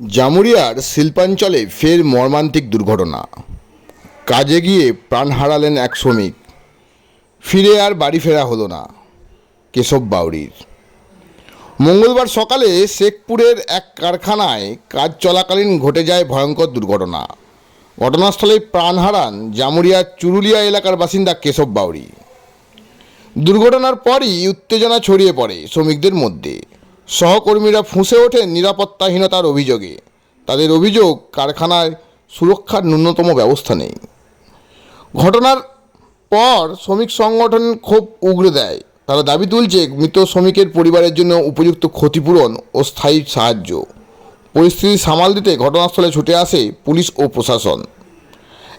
জামুরিয়ার শিল্পাঞ্চলে ফের মর্মান্তিক দুর্ঘটনা। কাজে গিয়ে প্রাণ হারালেন এক শ্রমিক। ফিরে আর বাড়ি ফেরা হলো না, কেশব বাউরির মঙ্গলবার সকালে শেখপুরের এক কারখানায় কাজ চলাকালীন ঘটে যায় ভয়ঙ্কর দুর্ঘটনা। ঘটনাস্থলে প্রাণ হারান জামুরিয়ার চুরুলিয়া এলাকার বাসিন্দা কেশব বাউরি দুর্ঘটনার পরই উত্তেজনা ছড়িয়ে পড়ে শ্রমিকদের মধ্যে। সহকর্মীরা ফুঁসে ওঠেন নিরাপত্তাহীনতার অভিযোগে। তাদের অভিযোগ, কারখানায় সুরক্ষার ন্যূনতম ব্যবস্থা নেই। ঘটনার পর শ্রমিক সংগঠন খুব উগড়ে দেয়। তারা দাবি তুলছে, মৃত শ্রমিকের পরিবারের জন্য উপযুক্ত ক্ষতিপূরণ ও স্থায়ী সাহায্য। পরিস্থিতি সামাল দিতে ঘটনাস্থলে ছুটে আসে পুলিশ ও প্রশাসন।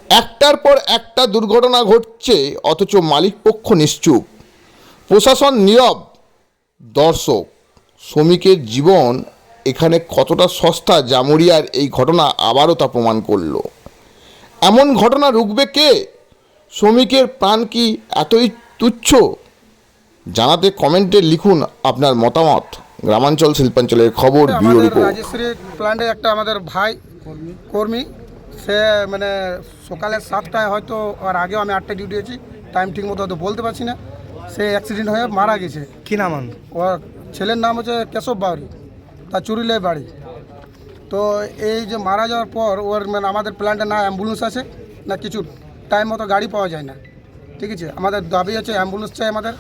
একটার পর একটা দুর্ঘটনা ঘটছে, অথচ মালিকপক্ষ নিশ্চুপ। প্রশাসন নীরব, দর্শক। শ্রমিকের জীবন এখানে কতটা সস্তা জামুরিয়ার এই ঘটনা আবারও তা প্রমাণ করল। এমন ঘটনা রুখবে কে? শ্রমিকের প্রাণ কি এতই তুচ্ছ? জানাতে কমেন্টে লিখুন আপনার মতামত। গ্রামাঞ্চল শিল্পাঞ্চলের খবর ব্যুরো রিপোর্ট। রাজশ্রী প্ল্যান্টে একটা আমাদের ভাই কর্মী সে মানে সকালে সাতটায় হয়তো আর আগেও আমি আটটায় ডিউটি আছি টাইম ঠিক মতো হয়তো বলতে পারছি না। সে অ্যাক্সিডেন্ট হয়ে মারা গেছে। কি নাম? ওর ছেলের নাম হচ্ছে কেশব বাউরি তার চুরিলে বাড়ি। তো এই যে মারা যাওয়ার পর ওর মানে আমাদের প্ল্যান্টে না অ্যাম্বুলেন্স আছে না কিছু টাইম মতো গাড়ি পাওয়া যায় না। ঠিক আছে? আমাদের দাবি আছে অ্যাম্বুলেন্স চাই আমাদের।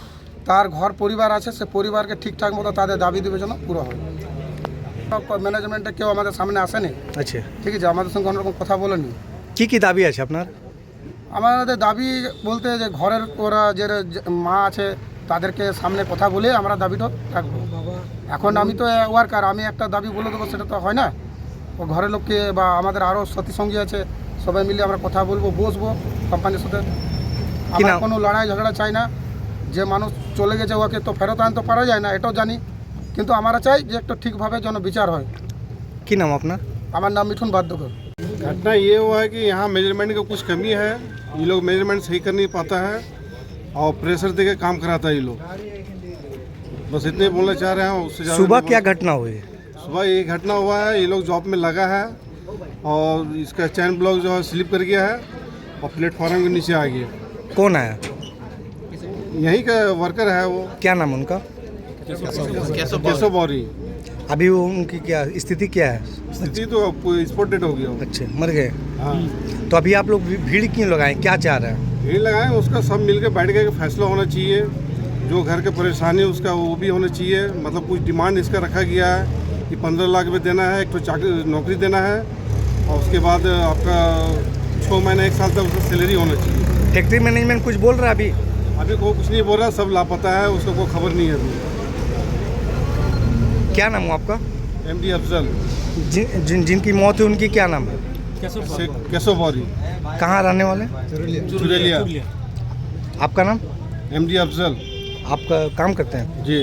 তার ঘর পরিবার আছে সে পরিবারকে ঠিকঠাক মতো তাদের দাবি দেবে যেন পুরো হয় ম্যানেজমেন্টে কেউ আমাদের সামনে আসেনি। আচ্ছা। ঠিক আছে? আমাদের সঙ্গে কোনোরকম কথা বলেনি। কি কি দাবি আছে আপনার? আমাদের দাবি বলতে যে ঘরের ওরা যে যে মা আছে তাদেরকে সামনে কথা বলে আমরা দাবিটা রাখবো এখন আমি তো ওয়ার্কার আমি একটা দাবি বলে দেবো সেটা তো হয় না ও ঘরের লোককে বা আমাদের আরও সাথী সঙ্গী আছে সবাই মিলে আমরা কথা বলবো বসবো কোম্পানির সাথে আমরা নাম? কোনো লড়াই ঝগড়া চাই না যে মানুষ চলে গেছে ওকে তো ফেরত আনতে পারা যায় না এটাও জানি কিন্তু আমরা চাই যে একটু ঠিকভাবে যেন বিচার হয় কি নাম আপনার আমার নাম মিঠুন বাদ্যকর घटना ये हुआ है कि यहाँ मेजरमेंट का कुछ कमी है ये लोग मेजरमेंट सही कर नहीं पाता है और प्रेशर दे के काम कराता है ये लोग। बस इतने बोलना चाह रहे हैं उससे सुबह क्या घटना हुई? सुबह ये घटना हुआ है ये लोग जॉब में लगा है और इसका चैन ब्लॉक जो है स्लिप कर गया है और प्लेटफॉर्म के नीचे आ गया। कौन आया? यहीं का वर्कर है वो। क्या नाम उनका? केशव बौरी अभी वो उनकी क्या स्थिति क्या है? स्थिति तो स्पॉट डेट हो गया। अच्छे मर गए। हाँ। तो अभी आप लोग भीड़ क्यों लगाए? क्या चाह रहे हैं? यही लगाए उसका सब मिल के बैठ के फैसला होना चाहिए। जो घर के परेशानी उसका वो भी होना चाहिए। मतलब कुछ डिमांड इसका रखा गया है कि पंद्रह लाख रुपये देना है एक तो चाकरी नौकरी देना है और उसके बाद आपका छः महीने एक साल तक उसका सैलरी होना चाहिए। फैक्ट्री मैनेजमेंट कुछ बोल रहा है अभी? अभी कोई कुछ नहीं बोल रहा सब लापता है उसको कोई खबर नहीं है अभी। क्या नाम हो आपका? एम डी अफजल जिन जिनकी मौत है उनकी क्या नाम है? केशव बौरी कहाँ रहने वाले? चुरेलिया। आपका नाम? M D Afzal. आपका काम करते हैं? जी।